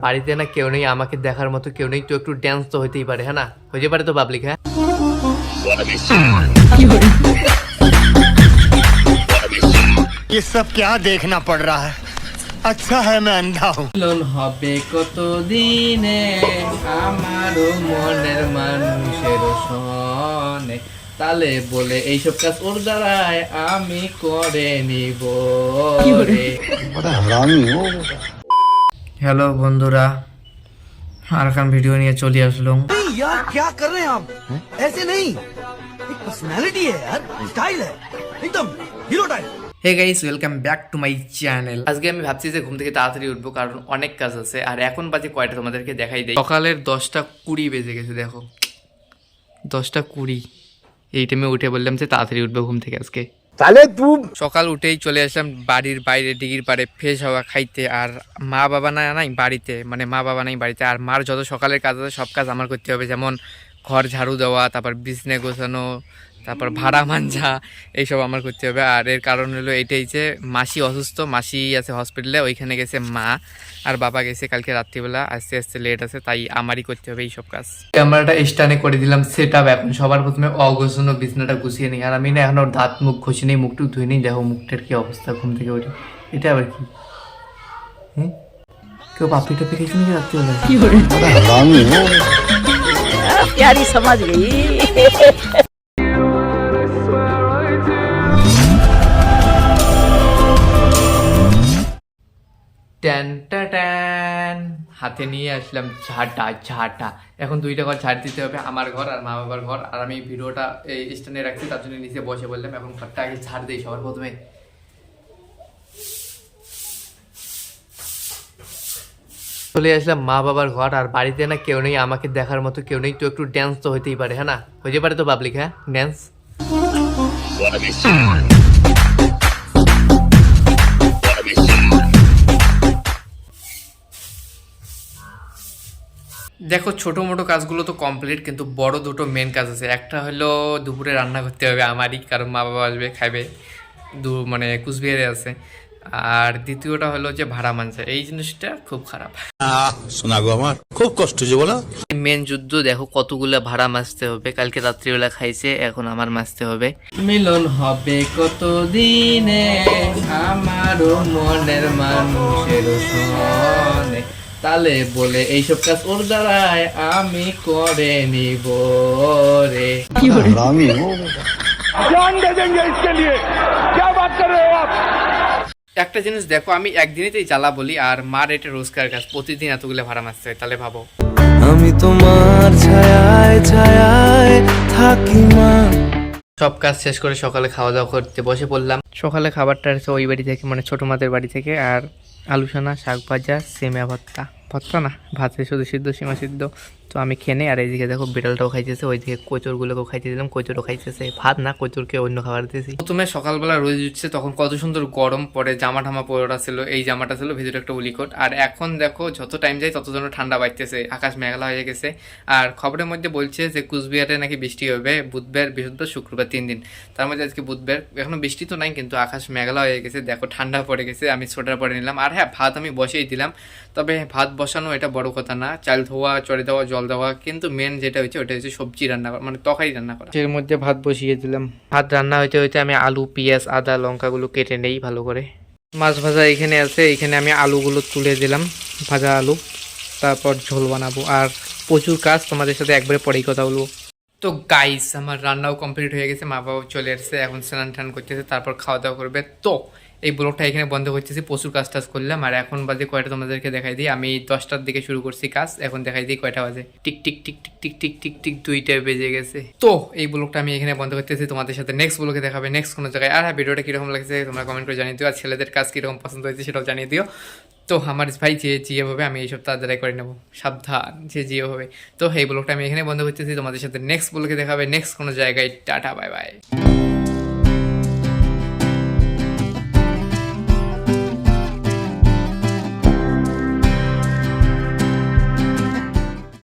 বাড়িতে না কেউ নেই আমাকে দেখার মতো কেউ নেই তো একটু ড্যান্স তো হইতেই পারে হ্যাঁ না হইতে পারে তো পাবলিক হ্যাঁ ये सब क्या देखना पड़ रहा है अच्छा है मैं अंधा हूँ মিলন হবে কত দিনে আমারও মনের মানুষের সনে তালে বলে এইসব কাজ ওর দ্বারায় আমি করে নিব রে হ্যালো বন্ধুরা আর কান ভিডিও নিয়ে চলে আসলাম नहीं यार क्या कर रहे हैं आप ऐसे नहीं एक पर्सनालिटी है यार स्टाइल है एकदम hero type hey guys welcome back to my channel আজকে আমি ভাবছি যে ঘুম থেকে তাড়াতাড়ি উঠবো কারণ অনেক কাজ আছে আর এখন বাজে কয়টা তোমাদেরকে দেখাই দেয় সকালের দশটা কুড়ি বেজে গেছে দেখো দশটা কুড়ি এই টাইমে উঠে বললাম যে তাড়াতাড়ি উঠবো ঘুম থেকে আজকে তাহলে তু সকাল উঠেই চলে আসলাম বাড়ির বাইরে, ডিগির পারে ফ্রেশ হাওয়া খাইতে। আর মা বাবা না নাই বাড়িতে মানে মা বাবা নাই বাড়িতে। আর মার যত সকালের কাজ আছে, সব কাজ আমার করতে হবে। যেমন ঘর ঝাড়ু দেওয়া, তারপর বিছনে গোছানো তারপর ভাড়া মাঞ্জা এইসব আমার করতে হবে। আর এর কারণ হলো এটাই যে মাসি অসুস্থ মাসি আছে হসপিটালে ওইখানে গেছে মা। আর বাবা গেছে কালকে রাত্রিবেলা আস্তে আস্তে লেট আছে তাই আমারই করতে হবে এইসব কাজ। ক্যামেরাটা স্টানে করে দিলাম সেট আপ এখন। সবার প্রথমে অগোছানো বিছনাটা গুছিয়ে নিই। আর আমি না এখন ওর দাঁত মুখ ঘষে নেই মুখটুক ধুয়ে নিই। দেখো মুখটার কি অবস্থা ঘুম থেকে ওঠে এটা আবার কি? কেউ পাপড়ি টাপি খেয়েছে নাকি রাত্রিবেলা? কি করে ট্যান ট্যান হাতে নিয়ে আসলাম ঝাঁটা ঝাঁটা। এখন দুইটা ঘর ঝাড় দিতে হবে, আমার ঘর আর মা বাবার ঘর। আর আমি ভিডিওটা এই স্ট্যান্ডে রাখছি, তার জন্য নিচে বসে বললাম এখন ঘরটা আগে ঝাড় দিই সবার প্রথমে। চলে আসলাম মা বাবার ঘর, আর বাড়িতে না কেউ নেই, আমাকে দেখার মতো কেউ নেই, তো একটু ড্যান্স তো হইতেই পারে হ্যাঁ না? হইতে পারে তো পাবলিক হ্যাঁ? ড্যান্স দেখো ছোট মোটো কাজগুলো তো কমপ্লিট কিন্তু বড় দুটো মেন কাজ আছে। একটা হলো দুপুরে রান্না করতে হবে আমারই কারণ মা বাবা আসবে খাবে দু মানে কুচবিহারে আছে। আর দ্বিতীয়টা হলো যে ভাড়া মানছে। এই জিনিসটা খুব খারাপ। শোনা গো আমার খুব কষ্ট যে বলো। মেন যুদ্ধ দেখো কতগুলো ভাড়া মাছতে হবে। কালকে রাত্রিবেলা খাইছে এখন আমার মাছতে হবে। মিলন হবে কত দিনে আমারও মনের মানুষের সনে। তালে বলে এইসব কাজ ওর দ্বারায় আমি করে নিব রে। একটা জিনিস দেখো আমি একদিনেতেই জ্বালা বলি আর মার এটা রোজকার কাজ প্রতিদিন এতগুলো ভাড়া মারতে হয় তাহলে ভাবো। আমি তোমার ছায়ায় ছায়ায় থাকি মা। সব কাজ শেষ করে সকালে খাওয়া দাওয়া করতে বসে পড়লাম। সকালে খাবারটা আছে ওই বাড়ি থেকে মানে ছোট মাদের বাড়ি থেকে আর আলু সানা শাক ভাজা সেমিয়া ভর্তা। ভর্তা না ভাতের শুধু সিদ্ধ সীমা সিদ্ধ। তো আমি খেনে আর এইদিকে দেখো বিড়ালটাও খাইতেছে, ওইদিকে কচুরগুলোকেও খাইতে দিলাম কচুরও খাইতেছে। ভাত না কচুরকে অন্য খাবার দিয়েছি। প্রথমে সকালবেলা রোদ উঠছে, তখন কত সুন্দর গরম পরে জামা ঠামা পরা ছিল, এই জামাটা ছিল ভিতরে একটা উলিকোট। আর এখন দেখো, যত টাইম যায় তত যেন ঠান্ডা বাড়তেছে, আকাশ মেঘলা হয়ে গেছে। আর খবরের মধ্যে বলছে যে কুচবিহারে নাকি বৃষ্টি হবে, বুধবার, বৃহস্পতিবার, শুক্রবার তিন দিন। তার মধ্যে আজকে বুধবার, এখনও বৃষ্টি তো নাই, কিন্তু আকাশ মেঘলা হয়ে গেছে, দেখো ঠান্ডা পড়ে গেছে, আমি সোয়েটার পরে নিলাম। আর হ্যাঁ ভাত আমি বসেই দিলাম, তবে ভাত বসানো এটা বড় কথা না, চাল ধোয়া, চড়ে দেওয়া, জল দেওয়া কিন্তু মেন যেটা হচ্ছে ওটা হচ্ছে সবজি রান্না করা মানে তরকারি রান্না করা। এর মধ্যে ভাত বসিয়ে দিলাম ভাত রান্না হইতে হইতে আমি আলু পেঁয়াজ আদা লঙ্কাগুলো কেটে নেই ভালো করে। মাছ ভাজা এখানে আছে এখানে আমি আলুগুলো তুলে দিলাম ভাজা আলু। তারপর ঝোল বানাবো। আর প্রচুর কাজ তোমাদের সাথে একবারে পরেই কথা বলব। তো গাইস আমার রান্নাও কমপ্লিট হয়ে গেছে মা বাবাও চলে এসেছে এখন স্নান টান করতেছে তারপর খাওয়া দাওয়া করবে। তো এই ব্লগটা এখানে বন্ধ করতেছি, প্রচুর কাজ টাজ করলাম, আর এখন বাজে কয়টা তোমাদেরকে দেখাই দিই? আমি দশটার দিকে শুরু করছি কাজ, এখন দেখাই দিই কয়টা বাজে। টিক টিক টিক টিক টিক টিক টিক টিক, দুইটা বেজে গেছে। তো, এই ব্লগটা আমি এখানে বন্ধ করতেছি, তোমাদের সাথে নেক্সট ব্লগে দেখাবে নেক্সট কোনো জায়গায়। আর হ্যাঁ ভিডিওটা কীরকম লাগছে তোমরা কমেন্ট করে জানিয়ে দিও, আর ছেলেদের কাজ কীরকম পছন্দ হয়েছে সেটাও জানিয়ে দিও। তো, আমার ভাই যে জিয়ে হবে, আমি এইসব তাড়াতাড়ি করে নেব। সাবধান, যে জিয়ে হবে। তো, এই ব্লগটা আমি এখানে বন্ধ করতেছি, তোমাদের সাথে নেক্সট ব্লগে দেখাবে নেক্সট কোনো জায়গায়। Tata bye bye